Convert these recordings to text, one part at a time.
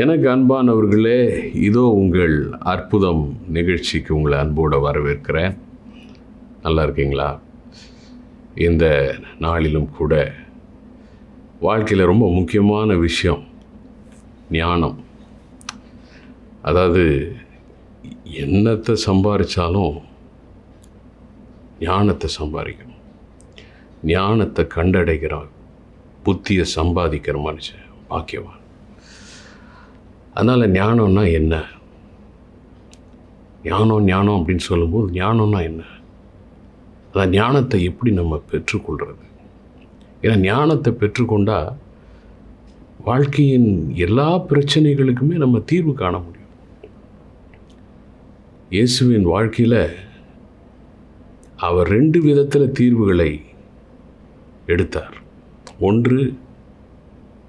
எனக்கு அன்பானவர்களே இதோ உங்கள் அற்புதம் நிகழ்ச்சிக்கு உங்களை அன்போடு வரவேற்கிறேன். நல்லா இருக்கீங்களா? இந்த நாளிலும் கூட வாழ்க்கையில் ரொம்ப முக்கியமான விஷயம் ஞானம். அதாவது என்னத்தை சம்பாதிச்சாலும் ஞானத்தை சம்பாதிக்கணும். ஞானத்தை கண்டடைகிறான் புத்தியை சம்பாதிக்கிற மனுஷன் பாக்கியவான். அதனால் ஞானம்னா என்ன? ஞானம் ஞானம் அப்படின்னு சொல்லும்போது ஞானம்னா என்ன? அதான் ஞானத்தை எப்படி நம்ம பெற்றுக்கொள்கிறது ஏன்னா ஞானத்தை பெற்றுக்கொண்டால் வாழ்க்கையின் எல்லா பிரச்சனைகளுக்குமே நம்ம தீர்வு காண முடியும். இயேசுவின் வாழ்க்கையில் அவர் ரெண்டு விதத்தில் தீர்வுகளை எடுத்தார். ஒன்று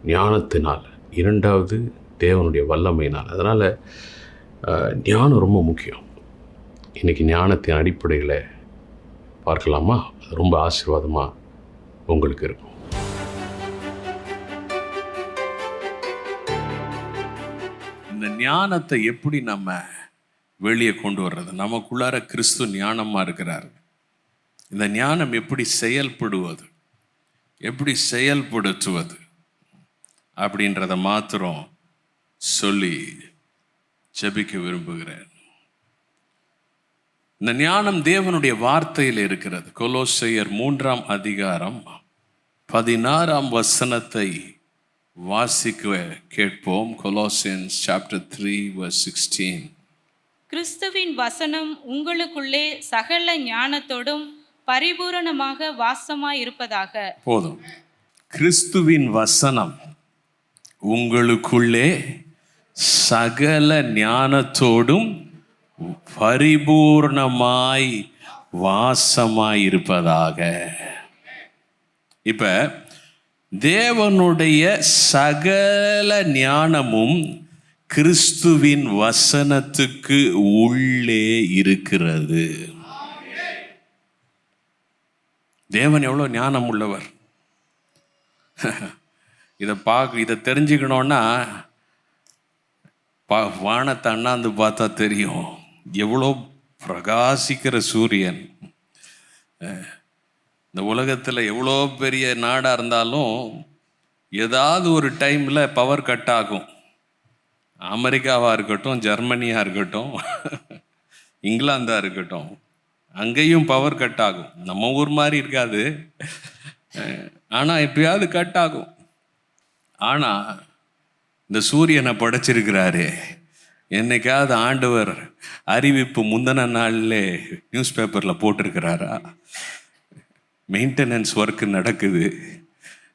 ஞானத்தினால். இரண்டாவது தேவனுடைய வல்லமையினால். அதனால் ஞானம் ரொம்ப முக்கியம். இன்றைக்கி ஞானத்தின் அடிப்படையில் பார்க்கலாமா? அது ரொம்ப ஆசீர்வாதமாக உங்களுக்கு இருக்கும். இந்த ஞானத்தை எப்படி நம்ம வெளியே கொண்டு வர்றது? நமக்குள்ளார கிறிஸ்து ஞானமாக இருக்கிறார். இந்த ஞானம் எப்படி செயல்படுவது? எப்படி செயல்படுத்துவது? அப்படின்றத மாத்திரம் சொல்லி ஜெபிக்க விரும்புகிறேன். இந்த ஞானம் தேவனுடைய வார்த்தையில் இருக்கிறது. கொலோசையர் மூன்றாம் அதிகாரம் பதினாறாம் வசனத்தை வாசிக்க கேட்போம். கொலோசியன்ஸ் சாப்டர் த்ரீ சிக்ஸ்டீன் கிறிஸ்துவின் வசனம் உங்களுக்குள்ளே சகல ஞானத்தோடும் பரிபூரணமாக வாசமாய் இருப்பதாக போதும். கிறிஸ்துவின் வசனம் உங்களுக்குள்ளே சகல ஞானத்தோடும் பரிபூர்ணமாய் வாசமாய் இருப்பதாக இப்ப தேவனுடைய சகல ஞானமும் கிறிஸ்துவின் வசனத்துக்கு உள்ளே இருக்கிறது. தேவன் எவ்வளோ ஞானம் உள்ளவர் இதை பார்க்க இதை தெரிஞ்சுக்கணுன்னா பா வானத்தை அண்ணாந்து பார்த்தா தெரியும். எவ்வளோ பிரகாசிக்கிற சூரியன். இந்த உலகத்தில் எவ்வளோ பெரிய நாடாக இருந்தாலும் ஏதாவது ஒரு டைமில் பவர் கட் ஆகும். அமெரிக்காவாக இருக்கட்டும் ஜெர்மனியாக இருக்கட்டும் இங்கிலாந்தாக இருக்கட்டும் அங்கேயும் பவர் கட் ஆகும். நம்ம ஊர் மாதிரி இருக்காது. ஆனால் எப்பயாவது கட் ஆகும். ஆனால் இந்த சூரியனை படைச்சிருக்கிறாரு. என்னைக்காவது ஆண்டவர் அறிவிப்பு முந்தின நாள்லே நியூஸ் பேப்பரில் போட்டிருக்கிறாரா? மெயின்டெனன்ஸ் ஒர்க் நடக்குது.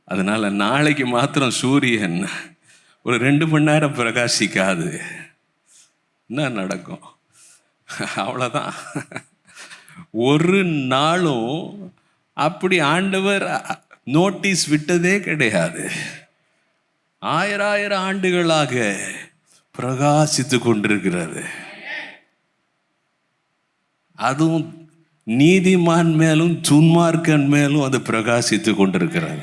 அதனால் நாளைக்கு மாத்திரம் சூரியன் ஒரு ரெண்டு மணி நேரம் பிரகாசிக்காது. என்ன நடக்கும்? அவ்வளோதான் ஒரு நாளும் அப்படி ஆண்டவர் நோட்டீஸ் விட்டதே கிடையாது. ஆயிரம் ஆண்டுகளாக பிரகாசித்து கொண்டிருக்கிறது. அதுவும் நீதிமான் மேலும் துன்மார்க்கன் மேலும் அது பிரகாசித்து கொண்டிருக்கிறது.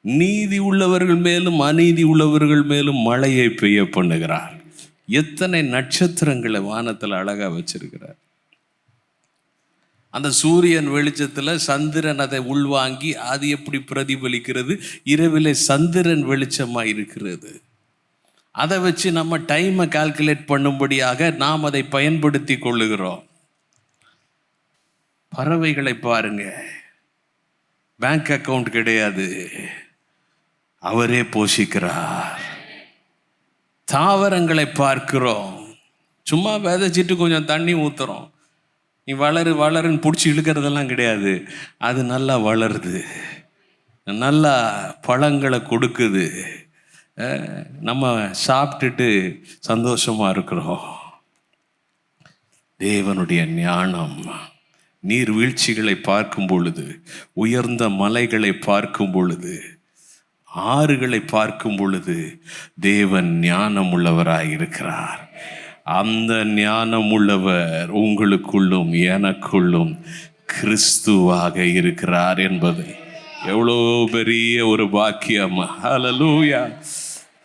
நீதி உள்ளவர்கள் மேலும் அநீதி உள்ளவர்கள் மேலும் மழையை பெய்ய பண்ணுகிறார். எத்தனை நட்சத்திரங்களை வானத்தில் அழகாக வச்சிருக்கிறார். அந்த சூரியன் வெளிச்சத்தில் சந்திரன் அதை உள்வாங்கி அது எப்படி பிரதிபலிக்கிறது? இரவிலே சந்திரன் வெளிச்சமாக இருக்கிறது அதை வச்சு நம்ம டைமை கால்குலேட் பண்ணும்படியாக நாம் அதை பயன்படுத்தி கொள்ளுகிறோம். பறவைகளை பாருங்க. பேங்க் அக்கவுண்ட் கிடையாது. அவரே போஷிக்கிறார். தாவரங்களை பார்க்கிறோம். சும்மா விதைச்சிட்டு கொஞ்சம் தண்ணி ஊத்துறோம். நீ வளரு வளருன்னு பிடிச்சி இழுக்கிறதெல்லாம் கிடையாது. அது நல்லா வளருது. நல்லா பழங்களை கொடுக்குது. நம்ம சாப்பிட்டுட்டு சந்தோஷமா இருக்கிறோம். தேவனுடைய ஞானம் நீர்வீழ்ச்சிகளை பார்க்கும் பொழுது உயர்ந்த மலைகளை பார்க்கும் பொழுது ஆறுகளை பார்க்கும் பொழுது தேவன் ஞானம் உள்ளவராய் இருக்கிறார் அந்த ஞானம் உள்ளவர் உங்களுக்குள்ளும் எனக்குள்ளும் கிறிஸ்துவாக இருக்கிறார் என்பது. எவ்வளோ பெரிய ஒரு பாக்கியம். ஹலலூயா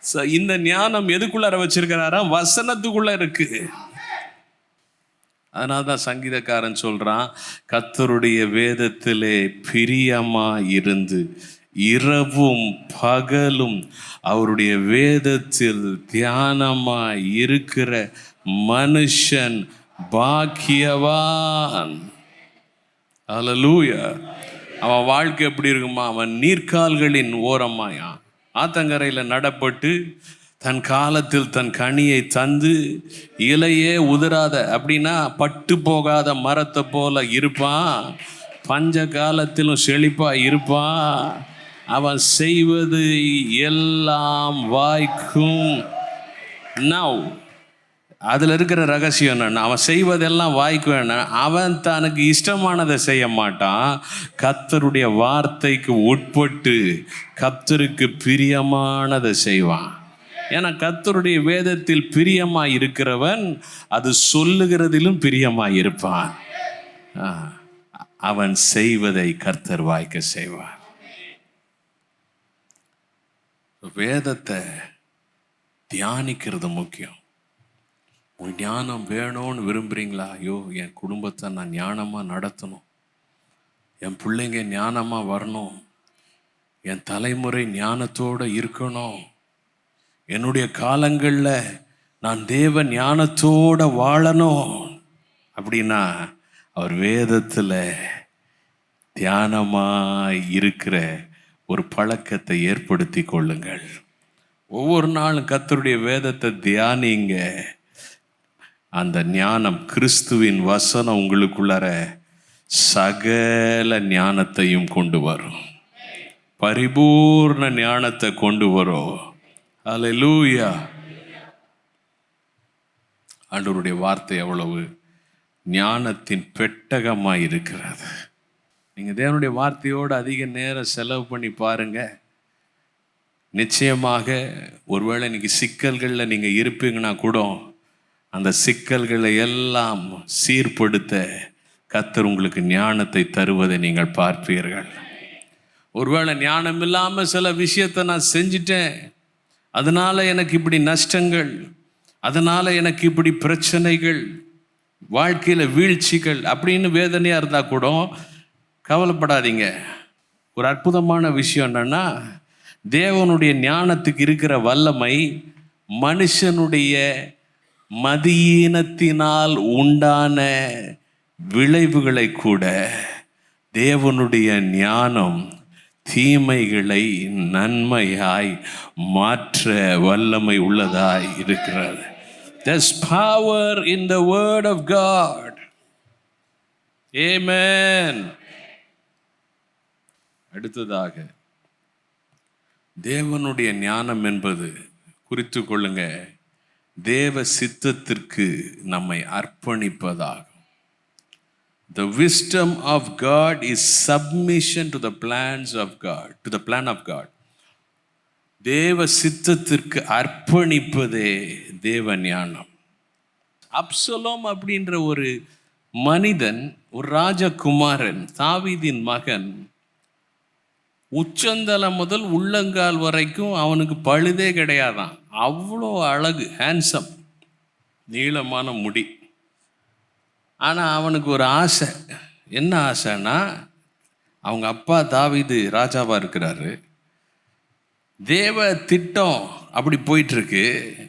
So, இந்த ஞானம் எதுக்குள்ளார வச்சிருக்கிறாராம் வசனத்துக்குள்ள இருக்கு. அதனால தான் சங்கீதக்காரன் சொல்றான் கத்தருடைய வேதத்திலே பிரியமா இருந்து இரவும் பகலும் அவருடைய வேதத்தில் தியானமா இருக்கிற மனுஷன் பாக்கியவான். அல்லூயா அவன் வாழ்க்கை எப்படி இருக்குமா? அவன் நீர்க்கால்களின் ஓரமாயான் ஆத்தங்கரையில் நடப்பட்டு தன் காலத்தில் தன் கனியை தந்து இலையே உதிராத அப்படின்னா பட்டு போகாத மரத்தை போல இருப்பான். பஞ்ச காலத்திலும் செழிப்பா இருப்பான். அவன் செய்வது எல்லாம் வாய்க்கும். நவ் அதில் இருக்கிற ரகசியம் என்னென்னா அவன் செய்வதெல்லாம் வாய்க்கு வேணும் அவன் தனக்கு இஷ்டமானதை செய்ய மாட்டான். கத்தருடைய வார்த்தைக்கு உட்பட்டு கத்தருக்கு பிரியமானதை செய்வான். ஏன்னா கத்தருடைய வேதத்தில் பிரியமாக இருக்கிறவன் அது சொல்லுகிறதிலும் பிரியமாக இருப்பான். ஆ, அவன் செய்வதை கர்த்தர் வாய்க்க செய்வான் வேதத்தை தியானிக்கிறது முக்கியம். உங்களுக்கு ஞானம் வேணும்னு விரும்புகிறீங்களா ஐயோ என் குடும்பத்தை நான் ஞானமாக நடத்தணும். என் பிள்ளைங்க ஞானமாக வரணும். என் தலைமுறை ஞானத்தோடு இருக்கணும். என்னுடைய காலங்களில் நான் தேவ ஞானத்தோட வாழணும். அப்படின்னா அவர் வேதத்தில் தியானமாக இருக்கிற ஒரு பழக்கத்தை ஏற்படுத்தி கொள்ளுங்கள். ஒவ்வொரு நாளும் கத்தருடைய வேதத்தை தியானிங்க. அந்த ஞானம் கிறிஸ்துவின் வசனம் உங்களுக்குள்ளார சகல ஞானத்தையும் கொண்டு வரும். பரிபூர்ண ஞானத்தை கொண்டு வரும். அல்லேலூயா ஆண்டவருடைய வார்த்தை எவ்வளவு ஞானத்தின் பெட்டகமாக இருக்கிறது. நீங்கள் தேவனுடைய வார்த்தையோடு அதிக நேரம் செலவு பண்ணி பாருங்கள் நிச்சயமாக ஒருவேளை இன்னைக்கு சிக்கல்களில் நீங்கள் இருப்பீங்கன்னா கூட அந்த சிக்கல்களை எல்லாம் சீர்படுத்த கத்தர் உங்களுக்கு ஞானத்தை தருவதை நீங்கள் பார்ப்பீர்கள். ஒருவேளை ஞானம் இல்லாமல் சில விஷயத்தை நான் செஞ்சிட்டேன். அதனால் எனக்கு இப்படி நஷ்டங்கள் அதனால் எனக்கு இப்படி பிரச்சனைகள் வாழ்க்கையில் வீழ்ச்சிகள் அப்படின்னு வேதனையாக இருந்தால் கூட கவலைப்படாதீங்க. ஒரு அற்புதமான விஷயம் என்னென்னா தேவனுடைய ஞானத்துக்கு இருக்கிற வல்லமை மனுஷனுடைய மதியீனத்தினால் உண்டான விளைவுகளை கூட தேவனுடைய ஞானம் தீமைகளை நன்மையாய் மாற்ற வல்லமை உள்ளதாய் இருக்கிறது There's power in the word of God. Amen. அடுத்ததாக தேவனுடைய ஞானம் என்பது குறித்து கொள்ளுங்க தேவ சித்தத்திற்கு நம்மை அர்ப்பணிப்பதாகும். The wisdom of God is submission to the plans of God to the plan of God தேவ சித்தத்திற்கு அர்ப்பணிப்பதே தேவ ஞானம் அப்சலோம் அப்படின்ற ஒரு மனிதன் ஒரு ராஜகுமாரன் தாவிதின் மகன் உச்சந்தலை முதல் உள்ளங்கால் வரைக்கும் அவனுக்கு பழுதே கிடையாதான். அவ்வளோ அழகு ஹேண்ட்ஸம் நீளமான முடி. ஆனால் அவனுக்கு ஒரு ஆசை. என்ன ஆசைன்னா அவங்க அப்பா தாவிது ராஜாவாக இருக்கிறாரு. தேவ திட்டம் அப்படி போயிட்டுருக்கு.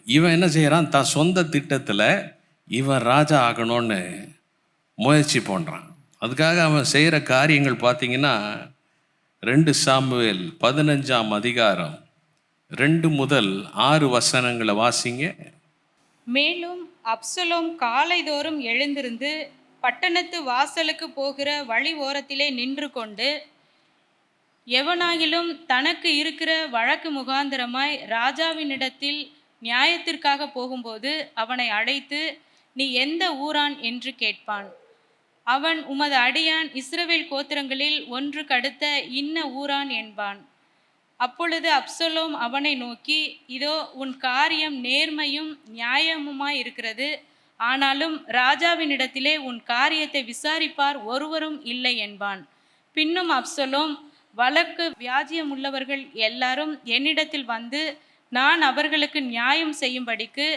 இவன் என்ன செய்கிறான் தான் சொந்த திட்டத்தில் இவன் ராஜா ஆகணும்னு முயற்சி பண்ணுறான் அதுக்காக அவன் செய்கிற காரியங்கள் பார்த்தீங்கன்னா ரெண்டு சாமுவேல் பதினஞ்சாம் அதிகாரம் ரெண்டு முதல் ஆறு வசனங்களை வாசிங்க. மேலும் அப்சலோம் காலைதோறும் எழுந்திருந்து பட்டணத்து வாசலுக்கு போகிற வழி ஓரத்திலே நின்று கொண்டு எவனாகிலும் தனக்கு இருக்கிற வழக்கு முகாந்திரமாய் ராஜாவினிடத்தில் நியாயத்திற்காக போகும்போது அவனை அழைத்து நீ எந்த ஊரான்? என்று கேட்பான். அவன் உமது அடியான் இஸ்ரவேல் கோத்திரங்களில் ஒன்று கடுத்த இன்ன ஊரான் என்பான். அப்பொழுது அப்சலோம் அவனை நோக்கி இதோ உன் காரியம் நேர்மையும் நியாயமுமாய் இருக்கிறது. ஆனாலும் ராஜாவினிடத்திலே உன் காரியத்தை விசாரிப்பார் ஒருவரும் இல்லை என்பான். பின்னும் அப்சலோம் வழக்கு வியாஜியமுள்ளவர்கள் எல்லாரும் என்னிடத்தில் வந்து நான் அவர்களுக்கு நியாயம் செய்யும்படிக்கு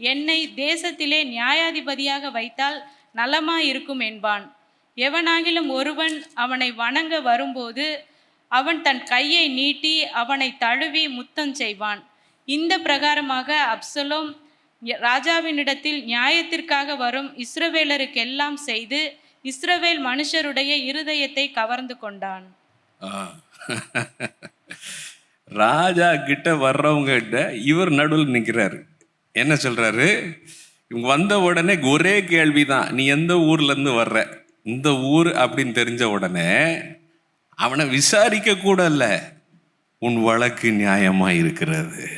என்னை தேசத்திலே நியாயாதிபதியாக வைத்தால் நலமாயிருக்கும் என்பான். எவனாகிலும் ஒருவன் அவனை வணங்க வரும்போது அவன் தன் கையை நீட்டி அவனை தழுவி முத்தம் செய்வான். இந்த பிரகாரமாக அப்சலோம் ராஜாவினிடத்தில் நியாயத்திற்காக வரும் இஸ்ரவேலருக்கெல்லாம் செய்து இஸ்ரவேல் மனுஷருடைய இருதயத்தை கவர்ந்து கொண்டான். ராஜா கிட்ட வர்றவங்க கிட்ட இவர் நடுவில் நிற்கிறாரு என்ன சொல்றாரு? இவங்க வந்த உடனே ஒரே கேள்விதான் நீ எந்த ஊர்ல இருந்து வர்ற? இந்த ஊர் அப்படின்னு தெரிஞ்ச உடனே அவனை விசாரிக்க கூட இல்லை உன் வழக்கு நியாயமாக இருக்கிறது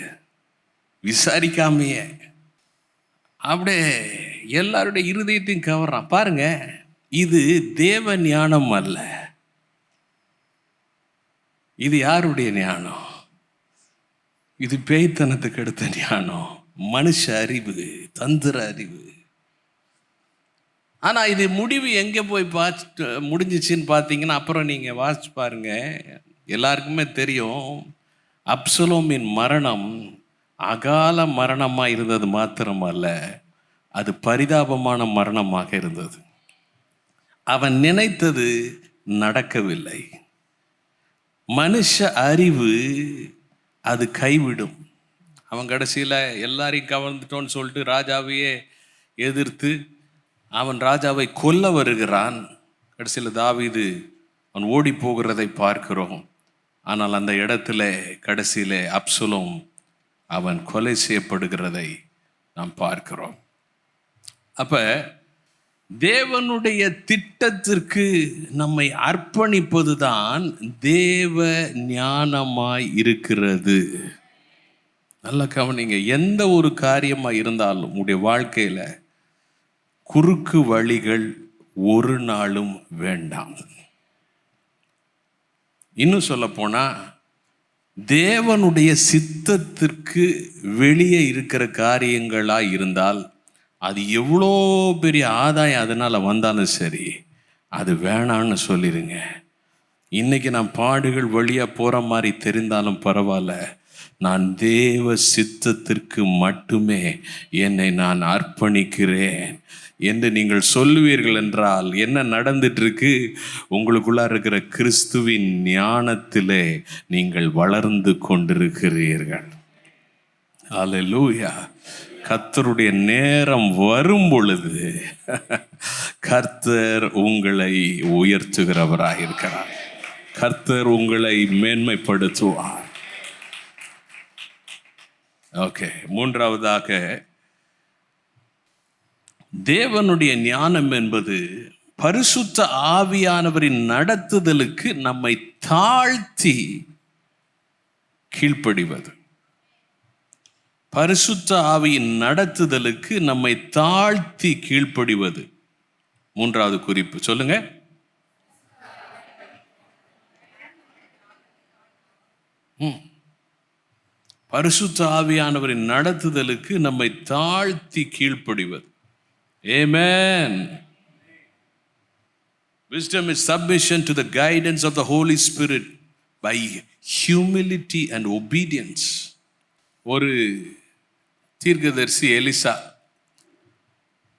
விசாரிக்காமையே. அப்படியே எல்லாருடைய இருதயத்தையும் கவர்றான். பாருங்க இது தேவ ஞானம் அல்ல. இது யாருடைய ஞானம்? இது பேய்த்தனத்துக்கு எடுத்த ஞானம். மனுஷ அறிவு தந்திர அறிவு. ஆனால் இது முடிவு எங்கே போய் பார்த்து முடிஞ்சிச்சின்னு பார்த்தீங்கன்னா அப்புறம் நீங்கள் வாசிச்சு பாருங்கள் எல்லாருக்குமே தெரியும். அப்சலோமின் மரணம் அகால மரணமாக இருந்தது மாத்திரமல்ல அது பரிதாபமான மரணமாக இருந்தது. அவன் நினைத்தது நடக்கவில்லை. மனுஷ அறிவு அது கைவிடும். அவன் கடைசியில் எல்லாரையும் கவர்ந்துட்டோன்னு சொல்லிட்டு ராஜாவையே எதிர்த்து அவன் ராஜாவை கொல்ல வருகிறான். கடைசியில் தாவீது அவன் ஓடி போகிறதை பார்க்கிறோம். ஆனால் அந்த இடத்துல கடைசியில் அப்சுலும் அவன் கொலை செய்யப்படுகிறதை நாம் பார்க்கிறோம். அப்போ தேவனுடைய திட்டத்திற்கு நம்மை அர்ப்பணிப்பதுதான் தேவ ஞானமாய் இருக்கிறது. நல்ல கவனிங்க எந்த ஒரு காரியமாக இருந்தாலும் உங்களுடைய வாழ்க்கையில் குறுக்கு வழிகள் ஒரு நாளும் வேண்டாம். இன்னும் சொல்ல போனா தேவனுடைய சித்தத்திற்கு வெளியே இருக்கிற காரியங்களா இருந்தால் அது எவ்வளோ பெரிய ஆதாயம் அதனால வந்தாலும் சரி அது வேணான்னு சொல்லிடுங்க இன்னைக்கு நான் பாடுகள் வழியா போற மாதிரி தெரிந்தாலும் பரவாயில்ல நான் தேவ சித்தத்திற்கு மட்டுமே என்னை நான் அர்ப்பணிக்கிறேன். என்று நீங்கள் சொல்லுவீர்கள் என்றால் என்ன நடந்துட்டுருக்கு? இருக்கு இருக்கிற கிறிஸ்துவின் ஞானத்திலே நீங்கள் வளர்ந்து கொண்டிருக்கிறீர்கள். அல்லேலூயா கர்த்தருடைய நேரம் வரும் பொழுது கர்த்தர் உங்களை உயர்த்துகிறவராக இருக்கிறார். கர்த்தர் உங்களை மேன்மைப்படுத்துவார். ஓகே மூன்றாவதாக தேவனுடைய ஞானம் என்பது பரிசுத்த ஆவியானவரின் நடத்துதலுக்கு நம்மை தாழ்த்தி கீழ்ப்படிவது. பரிசுத்த ஆவியின் நடத்துதலுக்கு நம்மை தாழ்த்தி கீழ்ப்படிவது. மூன்றாவது குறிப்பு சொல்லுங்க. ம். பரிசுத்த ஆவியானவரின் நடத்துதலுக்கு நம்மை தாழ்த்தி கீழ்ப்படிவது. Amen wisdom is submission to the guidance of the holy spirit by humility and obedience ஒரு தீர்க்கதரிசி எலிசா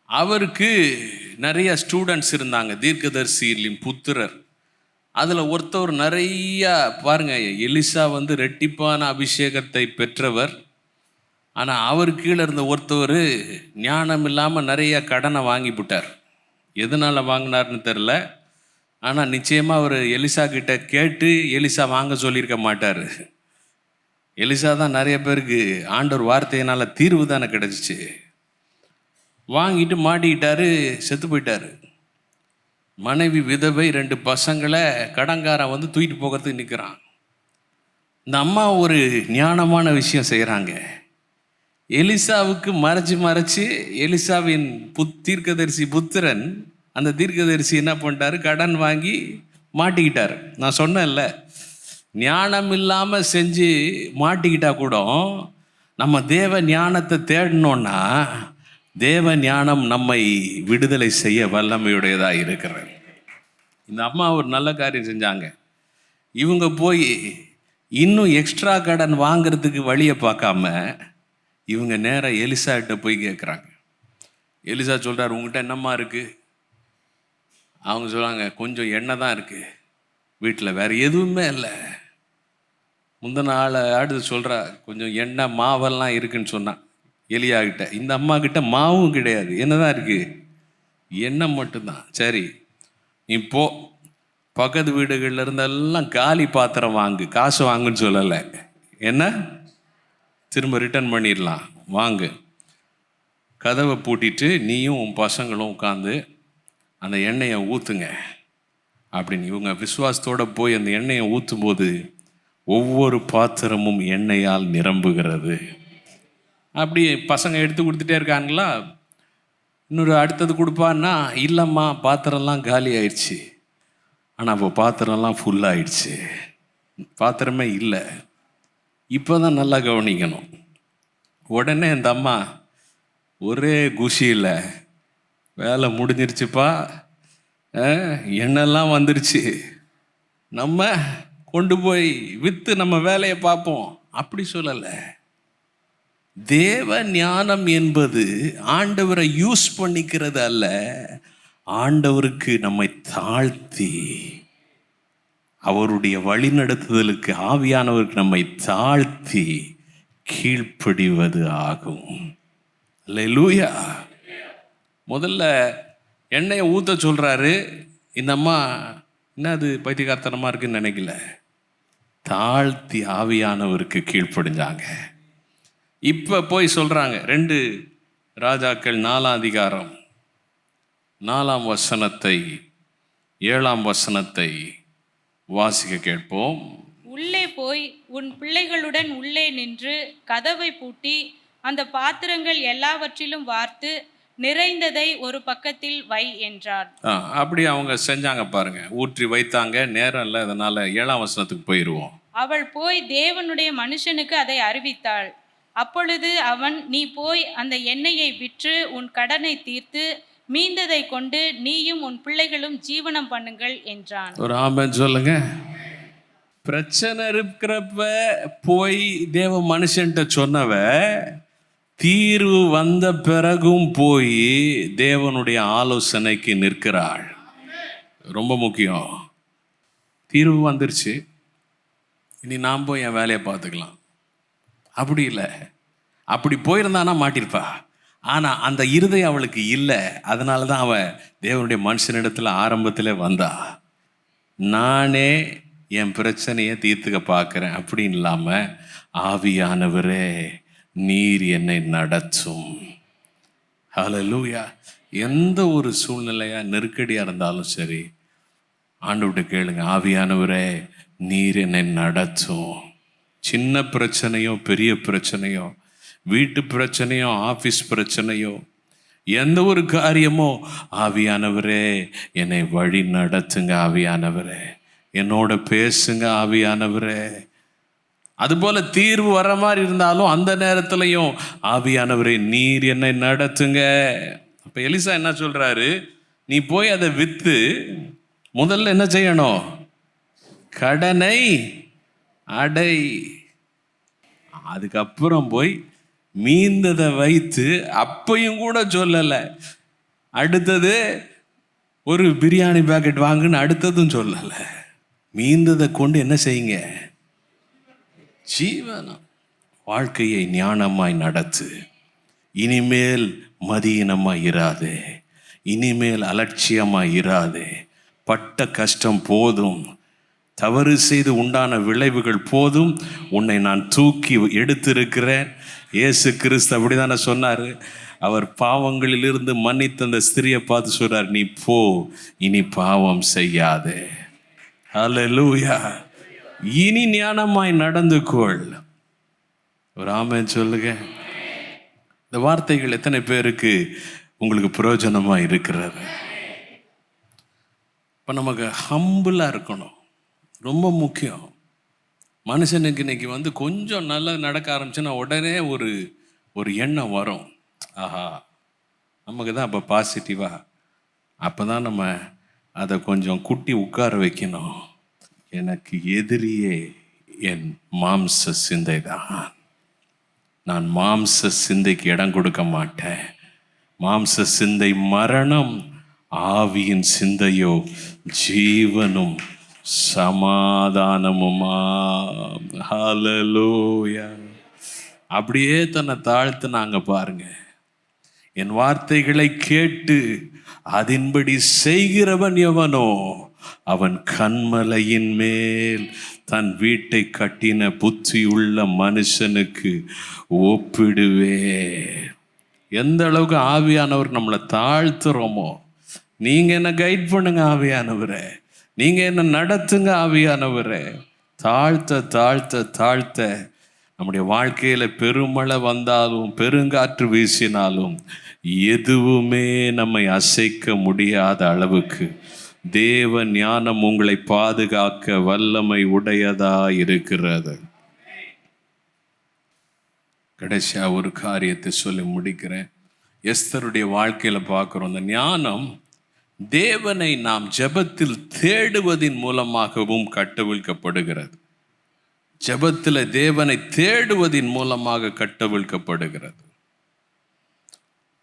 அவருக்கு நிறைய ஸ்டூடெண்ட்ஸ் இருந்தாங்க தீர்க்கதரிசியின் புத்திரர். அதில் ஒருத்தவர் நிறையா பாருங்க எலிசா வந்து ரெட்டிப்பான அபிஷேகத்தை பெற்றவர். ஆனால் அவர் கீழே இருந்த ஒருத்தவர் ஞானம் இல்லாமல் நிறைய கடனை வாங்கி விட்டார் எதனால் வாங்கினார்னு தெரில ஆனால் நிச்சயமாக அவர் எலிசா கிட்ட கேட்டு எலிசா வாங்க சொல்லியிருக்க மாட்டார். எலிசா தான் நிறைய பேருக்கு ஆண்டவர் வார்த்தையினால் தீர்வு தானே கிடச்சிச்சு. வாங்கிட்டு மாட்டிக்கிட்டாரு செத்து போயிட்டார். மனைவி விதவை ரெண்டு பசங்களை கடங்காரன் வந்து தூக்கிட்டு போகிறதுக்கு நிற்கிறான் இந்த அம்மா ஒரு ஞானமான விஷயம் செய்கிறாங்க எலிசாவுக்கு மறைச்சு மறைச்சு எலிசாவின் புத் தீர்க்கதரிசி புத்திரன் அந்த தீர்க்கதரிசி என்ன பண்ணிட்டாரு? கடன் வாங்கி மாட்டிக்கிட்டார். நான் சொன்னேன்ல ஞானம் இல்லாமல் செஞ்சு மாட்டிக்கிட்டா கூட நம்ம தேவ ஞானத்தை தேடணும்னா தேவ ஞானம் நம்மை விடுதலை செய்ய வல்லமையுடையதாக இருக்கிறது. இந்த அம்மா ஒரு நல்ல காரியம் செஞ்சாங்க. இவங்க போய் இன்னும் எக்ஸ்ட்ரா கடன் வாங்கிறதுக்கு வழியை பார்க்காம இவங்க நேராக எலிசாட்ட போய் கேட்குறாங்க எலிசா சொல்கிறார் உங்கள்கிட்ட என்னம்மா இருக்குது அவங்க சொல்கிறாங்க கொஞ்சம் எண்ணெய் தான் இருக்குது வீட்டில் வேறு எதுவுமே இல்லை. முந்தின நாள் ஆடு சொல்கிறா கொஞ்சம் எண்ணெய் மாவெல்லாம் இருக்குன்னு சொன்னான் எலியா கிட்ட இந்த அம்மா கிட்ட மாவும் கிடையாது. என்ன தான் இருக்குது எண்ணெய் மட்டும்தான். சரி இப்போ பக்கத்து வீடுகளில் இருந்தெல்லாம் காலி பாத்திரம் வாங்கு. காசு வாங்குன்னு சொல்லலை. என்ன? திரும்ப ரிட்டர்ன் பண்ணிடலாம். வாங்கு. கதவை பூட்டிட்டு நீயும் உன் பசங்களும் உட்காந்து அந்த எண்ணெயை ஊற்றுங்க அப்படின்னு இவங்க விசுவாசத்தோடு போய் அந்த எண்ணெயை ஊற்றும் போது ஒவ்வொரு பாத்திரமும் எண்ணெயால் நிரம்புகிறது. அப்படி பசங்க எடுத்து கொடுத்துட்டே இருக்காங்களா? இன்னொரு அடுத்தது கொடுப்பான்னா இல்லைம்மா பாத்திரம்லாம் காலி ஆயிடுச்சு. ஆனால் அப்போ பாத்திரம்லாம் ஃபுல்லாகிடுச்சு பாத்திரமே இல்லை. இப்போ தான் நல்லா கவனிக்கணும். உடனே இந்த அம்மா ஒரே குஷியில் வேலை முடிஞ்சிருச்சுப்பா. அஹ், எண்ணெல்லாம் வந்துருச்சு? நம்ம கொண்டு போய் விற்று நம்ம வேலையை பார்ப்போம். அப்படி சொல்லலை. தேவ ஞானம் என்பது ஆண்டவரை யூஸ் பண்ணிக்கிறது அல்ல ஆண்டவருக்கு நம்மை தாழ்த்தி அவருடைய வழிநடத்துதலுக்கு ஆவியானவருக்கு நம்மை தாழ்த்தி கீழ்ப்படிவது ஆகும். லூயா முதல்ல எண்ணெயை ஊற்ற சொல்கிறாரு இந்த அம்மா என்ன அது பைத்தியகார்த்தனமாக இருக்குன்னு நினைக்கல. தாழ்த்தி ஆவியானவருக்கு கீழ்ப்படிஞ்சாங்க. இப்போ போய் சொல்கிறாங்க ரெண்டு ராஜாக்கள் நாலாம் அதிகாரம் நாலாம் வசனத்தை ஏழாம் வசனத்தை வாசிக்க கேட்போம். உள்ளே போய் உன் பிள்ளைகளுடன் உள்ளே நின்று கதவை பூட்டி அந்த பாத்திரங்கள் எல்லாவற்றிலும் வார்த்து நிறைந்ததை ஒரு பக்கத்தில் வை என்றார். அப்படி அவங்க செஞ்சாங்க பாருங்க. ஊற்றி வைத்தாங்க நேரம் இல்லை அதனால ஏழாம் வசனத்துக்கு போயிடுவோம் அவள் போய் தேவனுடைய மனுஷனுக்கு அதை அறிவித்தாள். அப்பொழுது அவன் நீ போய் அந்த எண்ணெயை விற்று உன் கடனை தீர்த்து மீந்ததை கொண்டு நீயும் உன் பிள்ளைகளும் ஜீவனம் பண்ணுங்கள் என்றான். ஒரு ஆமன் சொல்லுங்க. பிரச்சனை இருக்கிறப்ப போய் தேவ மனுஷன்ட்ட சொன்னவ தீர்வு வந்த பிறகும் போய் தேவனுடைய ஆலோசனைக்கு நிற்கிறாள். ரொம்ப முக்கியம். தீர்வு வந்துருச்சு. இனி நாம் போய் என் வேலையை பார்த்துக்கலாம். அப்படி இல்லை. அப்படி போயிருந்தானா மாட்டிருப்பா ஆனால் அந்த இருதயம் அவளுக்கு இல்லை. அதனால தான் அவன் தேவனுடைய மனுஷனிடத்தில் ஆரம்பத்தில் வந்தா. நானே என் பிரச்சனையை தீர்த்துக்க பார்க்குறேன். அப்படின்னு இல்லாமல் ஆவியானவரே நீர் என்னை நடத்தும். ஹலலூயா எந்த ஒரு சூழ்நிலையாக நெருக்கடியாக இருந்தாலும் சரி ஆண்டவர்கிட்ட கேளுங்க ஆவியானவரே நீர் என்னை நடத்தும். சின்ன பிரச்சனையோ பெரிய பிரச்சனையோ வீட்டு பிரச்சனையோ ஆஃபீஸ் பிரச்சனையோ எந்த ஒரு காரியமோ ஆவியானவரே என்னை வழி நடத்துங்க ஆவியானவரே. என்னோட பேசுங்க ஆவியானவரே. அதுபோல தீர்வு வர மாதிரி இருந்தாலும் அந்த நேரத்துலையும் ஆவியானவரே நீர் என்னை நடத்துங்க. அப்போ எலிசா என்ன சொல்கிறாரு நீ போய் அதை விற்று முதல்ல என்ன செய்யணும்? கடனை அடை. அதுக்கப்புறம் போய் மீந்ததை வைத்து அப்பையும் கூட சொல்லலை. அடுத்தது ஒரு பிரியாணி பேக்கெட் வாங்குன்னு அடுத்ததும் சொல்லலை. மீந்ததை கொண்டு என்ன செய்யுங்க? ஜீவனம். வாழ்க்கையை ஞானமாய் நடத்து. இனிமேல் மதியினமாய் இராதே. இனிமேல் அலட்சியமாய் இராது. பட்ட கஷ்டம் போதும். தவறு செய்து உண்டான விளைவுகள் போதும். உன்னை நான் தூக்கி எடுத்திருக்கிறேன். இயேசு கிறிஸ்து அப்படிதானே சொன்னார்? அவர் பாவங்களிலிருந்து மன்னித்த அந்த ஸ்திரியை பார்த்து சொல்கிறார் நீ போ இனி பாவம் செய்யாதே. ஹalleluya இனி ஞானமாய் நடந்து கொள். ஒரு ஆமை சொல்லுங்க. இந்த வார்த்தைகள் எத்தனை பேருக்கு உங்களுக்கு பிரயோஜனமா இருக்கிறது? இப்போ நமக்கு ஹம்புலாக இருக்கணும். ரொம்ப முக்கியம். மனுஷனுக்கு இன்னைக்கு வந்து கொஞ்சம் நல்லது நடக்க ஆரம்பிச்சுன்னா உடனே ஒரு ஒரு எண்ணம் வரும். ஆஹா நமக்கு தான் அப்போ பாசிட்டிவாக அப்போ தான் நம்ம அதை கொஞ்சம் குட்டி உட்கார வைக்கணும். எனக்கு எதிரியே என் மாம்ச சிந்தை தான் நான் மாம்ச சிந்தைக்கு இடம் கொடுக்க மாட்டேன். மாம்ச சிந்தை மரணம் ஆவியின் சிந்தையோ ஜீவனும் சமாதானமுமா? ஹலலூயா அப்படியே தன்னை தாழ்த்து நாங்கள் பாருங்க. என் வார்த்தைகளை கேட்டு அதன்படி செய்கிறவன் எவனோ அவன் கண்மலையின் மேல் தன் வீட்டை கட்டின புத்தி உள்ள மனுஷனுக்கு ஒப்பிடுவே எந்த அளவுக்கு ஆவியானவர் நம்மளை தாழ்த்துறோமோ நீங்கள் என்ன கைட் பண்ணுங்க ஆவியானவரை. நீங்க என்ன நடத்துங்க ஆவியானவரே. தாழ்த்த தாழ்த்த தாழ்த்த. நம்முடைய வாழ்க்கையில பெருமழை வந்தாலும் பெருங்காற்று வீசினாலும் எதுவுமே நம்மை அசைக்க முடியாத அளவுக்கு தேவ ஞானம் உங்களை பாதுகாக்க வல்லமை உடையதா இருக்கிறது. கடைசியா ஒரு காரியத்தை சொல்லி முடிக்கிறேன். எஸ்தருடைய வாழ்க்கையில பார்க்குறோம். அந்த ஞானம் தேவனை நாம் ஜெபத்தில் தேடுவதின் மூலமாகவும் கட்டவிழ்க்கப்படுகிறது. ஜெபத்தில் தேவனை தேடுவதின் மூலமாக கட்டவிழ்க்கப்படுகிறது.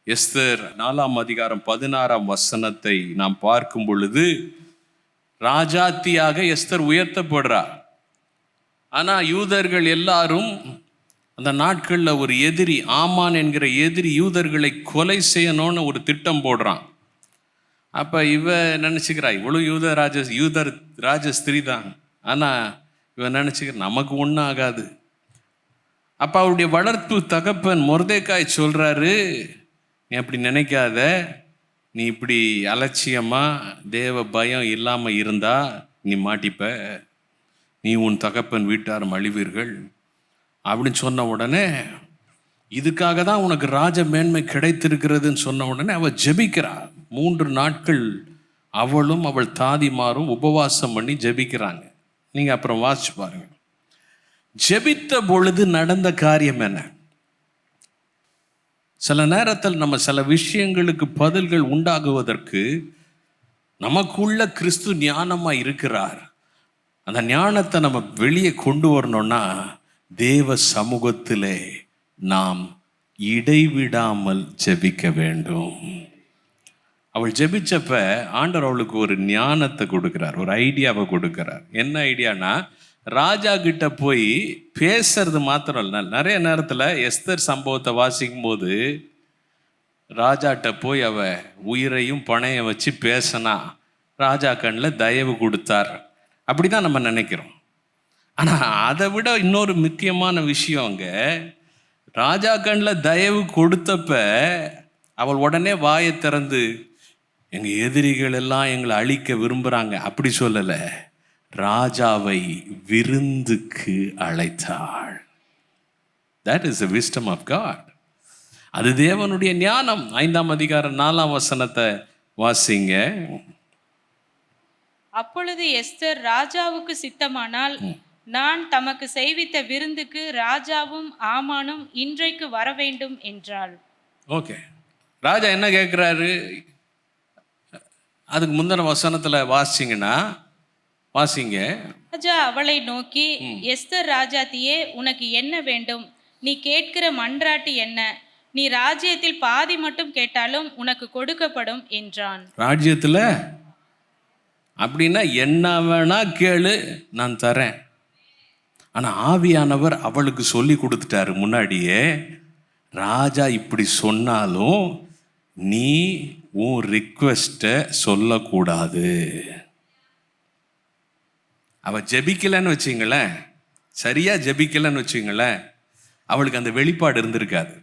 எஸ்தர் நாலாம் அதிகாரம் பதினாறாம் வசனத்தை நாம் பார்க்கும் பொழுது ராஜாத்தியாக எஸ்தர் உயர்த்தப்படுறார். ஆனால் யூதர்கள் எல்லாரும் அந்த நாட்களில் ஒரு எதிரி ஆமான் என்கிற எதிரி யூதர்களை கொலை செய்யணும்னு ஒரு திட்டம் போடுறான். அப்போ இவ நினச்சிக்கிறா? இவ்வளோ யூத ராஜ யூதர் ராஜ ஸ்திரீ தான். ஆனால் இவன் நினச்சிக்கிற? நமக்கு ஒன்றும் ஆகாது. அப்போ அவருடைய வளர்ப்பு தகப்பன் மொர்தேக்காய் சொல்கிறாரு நீ அப்படி நினைக்காத. நீ இப்படி அலட்சியமாக தேவ பயம் இல்லாமல் இருந்தா நீ மாட்டிப்ப. நீ உன் தகப்பன் வீட்டாரும் அழிவீர்கள். அப்படின்னு சொன்ன உடனே இதுக்காக தான் உனக்கு ராஜ மேன்மை கிடைத்திருக்கிறதுன்னு சொன்ன உடனே அவள் ஜெபிக்கிறா. மூன்று நாட்கள் அவளும் அவள் தாதிமாரும் உபவாசம் பண்ணி ஜெபிக்கிறாங்க. நீங்கள் அப்புறம் வாசிச்சு பாருங்க. ஜெபித்த பொழுது நடந்த காரியம் என்ன? சில நேரத்தில் நம்ம சில விஷயங்களுக்கு பதில்கள் உண்டாகுவதற்கு நமக்குள்ள கிறிஸ்து ஞானமாக இருக்கிறார். அந்த ஞானத்தை நம்ம வெளியே கொண்டு வரணும்னா தேவ சமூகத்திலே நாம் இடைவிடாமல் ஜெபிக்க வேண்டும். அவள் ஜெபிச்சப்ப ஆண்டவர் அவளுக்கு ஒரு ஞானத்தை கொடுக்குறார் ஒரு ஐடியாவை கொடுக்குறார். என்ன ஐடியானா ராஜா கிட்ட போய் பேசுறது மாத்திரம் இல்லை. நிறைய நேரத்தில் எஸ்தர் சம்பவத்தை வாசிக்கும் போது ராஜாட்ட போய் அவ உயிரையும் பணையம் வச்சு பேசினா ராஜா கண்ணில் தயவு கொடுத்தார். அப்படிதான் நம்ம நினைக்கிறோம். ஆனால் அதை விட இன்னொரு முக்கியமான விஷயம் அங்கே ராஜா கண்ணில் தயவு கொடுத்தப்ப அவள் உடனே வாயை திறந்து எங்க எதிரிகள் எல்லாம் எங்களை அழிக்க விரும்புறாங்க. அப்படி சொல்லலை. ராஜாவை விருந்துக்கு அழைத்தாள். That is the wisdom of God அது தேவனுடைய ஞானம். ஐந்தாம் அதிகாரம் நாலாம் வசனத்தை வாசிங்க. அப்பொழுது எஸ்தர் ராஜாவுக்கு சித்தமானால் நான் தமக்கு செய்வித்த விருந்துக்கு ராஜாவும் ஆமானும் இன்றைக்கு வர வேண்டும் என்றாள். ஓகே ராஜா என்ன கேட்குறாரு அதுக்கு முந்தின வசனத்தில் வாசிங்கன்னா வாசிங்க. ராஜா அவளை நோக்கி எஸ்தர் ராஜாத்தியே உனக்கு என்ன வேண்டும்? நீ கேட்கிற மன்றாட்டு என்ன? நீ ராஜ்யத்தில் பாதி மட்டும் கேட்டாலும் உனக்கு கொடுக்கப்படும் என்றான். ராஜ்யத்தில்? அப்படின்னா என்ன வேணா கேளு நான் தரேன். ஆனால் ஆவியானவர் அவளுக்கு சொல்லி கொடுத்துட்டாரு முன்னாடியே ராஜா இப்படி சொன்னாலும் நீ உன் ரிக்வெஸ்ட்டை சொல்லக்கூடாது. அவள் ஜெபிக்கலைன்னு வச்சிங்களேன். சரியாக ஜெபிக்கலைன்னு வச்சிங்களேன். அவளுக்கு அந்த வெளிப்பாடு இருந்திருக்காது.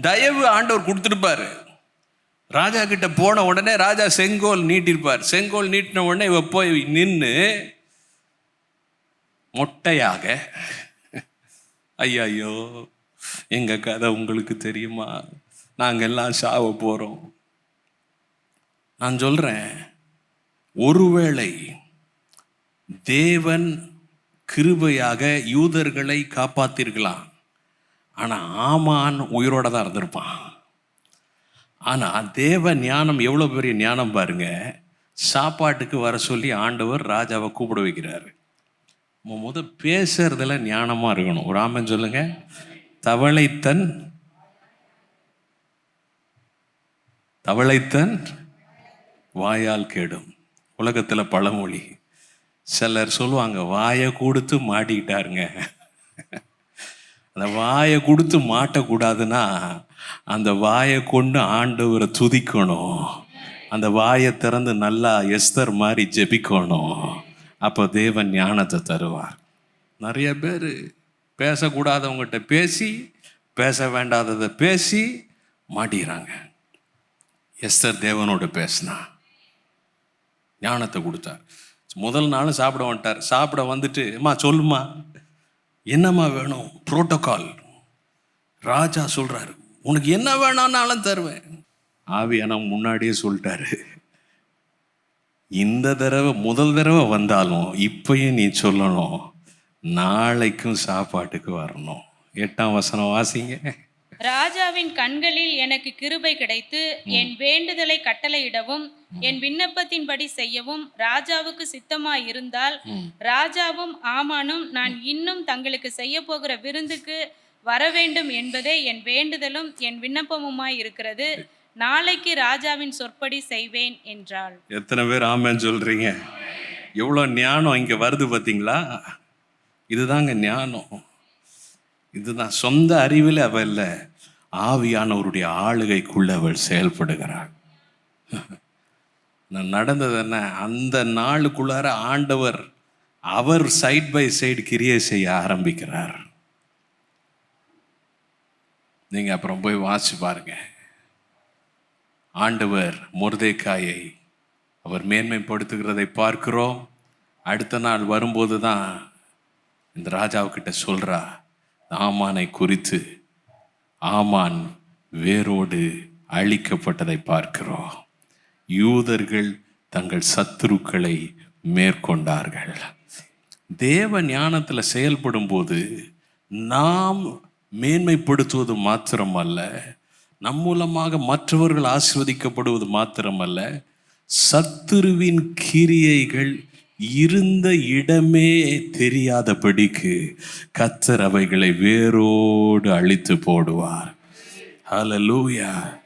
தயவு ஆண்டவர் கொடுத்துருப்பாரு. ராஜா கிட்ட போன உடனே ராஜா செங்கோல் நீட்டிருப்பார். செங்கோல் நீட்டின உடனே இவ போய் நின்று மொட்டையாக. ஐயோ எங்கள் கதை உங்களுக்கு தெரியுமா? நாங்கள் எல்லாம் சாவ போகிறோம் நான் சொல்கிறேன் ஒருவேளை தேவன் கிருபையாக யூதர்களை காப்பாத்திருக்கலாம். ஆனால் ஆமான் உயிரோட தான் இருந்திருப்பான். ஆனால் தேவ ஞானம் எவ்வளோ பெரிய ஞானம் பாருங்க. சாப்பாட்டுக்கு வர சொல்லி ஆண்டவர் ராஜாவை கூப்பிட வைக்கிறாரு. முத பேசுறதுல ஞானமாக இருக்கணும். ஒரு ஆமன் சொல்லுங்க. தவளைத்தன் தவளைத்தன் வாயால் கேடும். உலகத்தில் பழமொழி. சிலர் சொல்லுவாங்க வாயை கொடுத்து மாட்டிக்கிட்டாருங்க. அந்த வாயை கொடுத்து மாட்டக்கூடாதுன்னா அந்த வாயை கொண்டு ஆண்டவரை துதிக்கணும். அந்த வாயை திறந்து நல்லா எஸ்தர் மாதிரி ஜெபிக்கணும். அப்போ தேவன் ஞானத்தை தருவார். நிறைய பேர் பேசக்கூடாதவங்ககிட்ட பேசி பேச வேண்டாததை பேசி மாட்டிக்கிறாங்க. எஸ்தர் தேவனோட பேசினா. ஞானத்தை கொடுத்தார். முதல் நாளும் சாப்பிட வந்துட்டார். சாப்பிட வந்துட்டு அம்மா சொல்லுமா என்னம்மா வேணும்? புரோட்டோகால் ராஜா சொல்றாரு உனக்கு என்ன வேணாம்னாலும் தருவேன். ஆவியான முன்னாடியே சொல்லிட்டாரு. இந்த தடவை முதல் தடவை வந்தாலும் இப்பயும் நீ சொல்லணும் நாளைக்கும் சாப்பாட்டுக்கு வரணும். எட்டாம் வசனம் வாசிங்க. ராஜாவின் கண்களில் எனக்கு கிருபை கிடைத்து என் வேண்டுதலை கட்டளையிடவும் என் விண்ணப்பத்தின்படி செய்யவும் ராஜாவுக்கு சித்தமாய் இருந்தால் ராஜாவும் ஆமானும் நான் இன்னும் தங்களுக்கு செய்ய போகிற விருந்துக்கு வர வேண்டும் என்பதே என் வேண்டுதலும் என் விண்ணப்பமுமாய் இருக்கிறது. நாளைக்கு ராஜாவின் சொற்படி செய்வேன் என்றாள். எத்தனை பேர் ஆமேன்னு சொல்றீங்க? எவ்வளோ ஞானம் இங்கே வருது பார்த்தீங்களா? இதுதாங்க ஞானம். இதுதான் சொந்த அறிவில் அவ இல்லை ஆவியானவருடைய ஆளுகைக்குள்ள அவள் செயல்படுகிறாள். நடந்தது என்ன? அந்த நாளுக்குள்ளார ஆண்டவர் அவர் சைட் பை சைடு கிரியை செய்ய ஆரம்பிக்கிறார். நீங்க அப்புறம் போய் வாசி பாருங்க. ஆண்டவர் முருதைக்காயை அவர் மேன்மைப்படுத்துகிறதை பார்க்கிறோம். அடுத்த நாள் வரும்போது தான் இந்த ராஜாவுக்கிட்ட சொல்றா ஆமானை குறித்து ஆமான் வேரோடு அழிக்கப்பட்டதை பார்க்கிறோம். யூதர்கள் தங்கள் சத்துருக்களை மேற்கொண்டார்கள். தேவ ஞானத்தில் செயல்படும் போது நாம் மேன்மைப்படுத்துவது மாத்திரமல்ல நம் மூலமாக மற்றவர்கள் ஆசிர்வதிக்கப்படுவது மாத்திரமல்ல சத்துருவின் கிரியைகள் இருந்த இடமே தெரியாதபடிக்கு கத்தர் அவைகளை வேரோடு அழித்து போடுவார். ஹலலூயா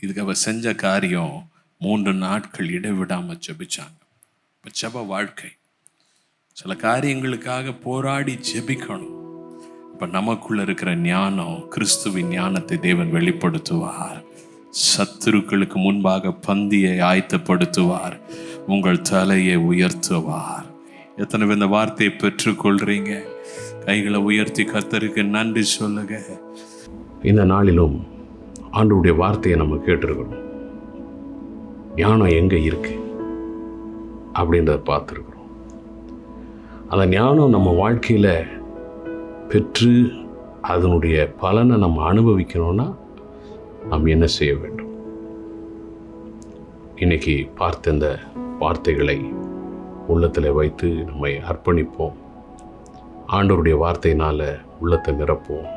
இதுக்கு அவ செஞ்ச காரியம் மூன்று நாட்கள் இடைவிடாமல் ஜெபிச்சாங்க. இப்போ ஜெப வாழ்க்கை. சில காரியங்களுக்காக போராடி ஜெபிக்கணும். இப்போ நமக்குள்ள இருக்கிற ஞானம் கிறிஸ்துவின் ஞானத்தை தேவன் வெளிப்படுத்துவார். சத்துருக்களுக்கு முன்பாக பந்தியை ஆயத்தப்படுத்துவார். உங்கள் தலையை உயர்த்துவார். எத்தனை பேர் இந்த வார்த்தையை பெற்றுக்கொள்றீங்க? கைகளை உயர்த்தி கத்தருக்கு நன்றி சொல்லுங்க. இந்த நாளிலும் ஆண்டுடைய வார்த்தையை நம்ம கேட்டிருக்கிறோம். ஞானம் எங்கே இருக்கு? அப்படின்றத பார்த்துருக்குறோம். அந்த ஞானம் நம்ம வாழ்க்கையில் பெற்று அதனுடைய பலனை நம்ம அனுபவிக்கணும்னா நாம் என்ன செய்ய வேண்டும்? இன்னைக்கு பார்த்த இந்த வார்த்தைகளை உள்ளத்தில் வைத்து நம்மை அர்ப்பணிப்போம். ஆண்டவருடைய வார்த்தையினால் உள்ளத்தை நிரப்போம்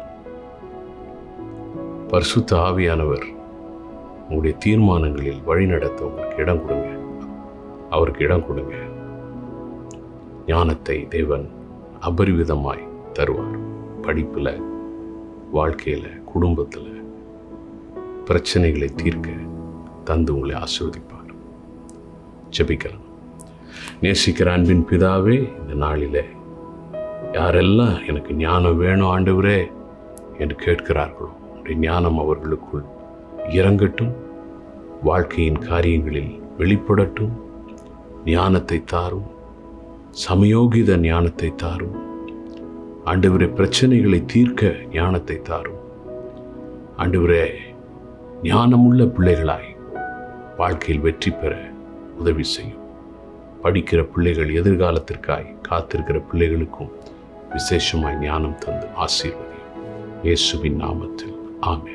பரிசுத்த ஆவியானவர் உங்களுடைய தீர்மானங்களில் வழிநடத்த உங்களுக்கு இடம் கொடுங்க. அவருக்கு இடம் கொடுங்க. ஞானத்தை தேவன் அபரிவிதமாய் தருவார். படிப்பில் வாழ்க்கையில் குடும்பத்தில் பிரச்சனைகளை தீர்க்க தந்து உங்களை ஆசிர்வதிப்பார். ஜபிக்கலாம். நேசிக்கிற அன்பின் பிதாவே இந்த நாளில் யாரெல்லாம் எனக்கு ஞானம் வேணும் ஆண்டவரே என்று கேட்கிறார்களோ உடைய ஞானம் அவர்களுக்குள் இறங்கட்டும். வாழ்க்கையின் காரியங்களில் வெளிப்படட்டும். ஞானத்தை தாரும். சமயோகித ஞானத்தை தாரும். ஆண்டவரே பிரச்சனைகளை தீர்க்க ஞானத்தை தாரும். ஆண்டவரே ஞானமுள்ள பிள்ளைகளாய் வாழ்க்கையில் வெற்றி பெற உதவி செய்யும். படிக்கிற பிள்ளைகள் எதிர்காலத்திற்காய் காத்திருக்கிற பிள்ளைகளுக்கும் விசேஷமாய் ஞானம் தந்து ஆசீர்வதி இயேசுவின் நாமத்தில். ஆமே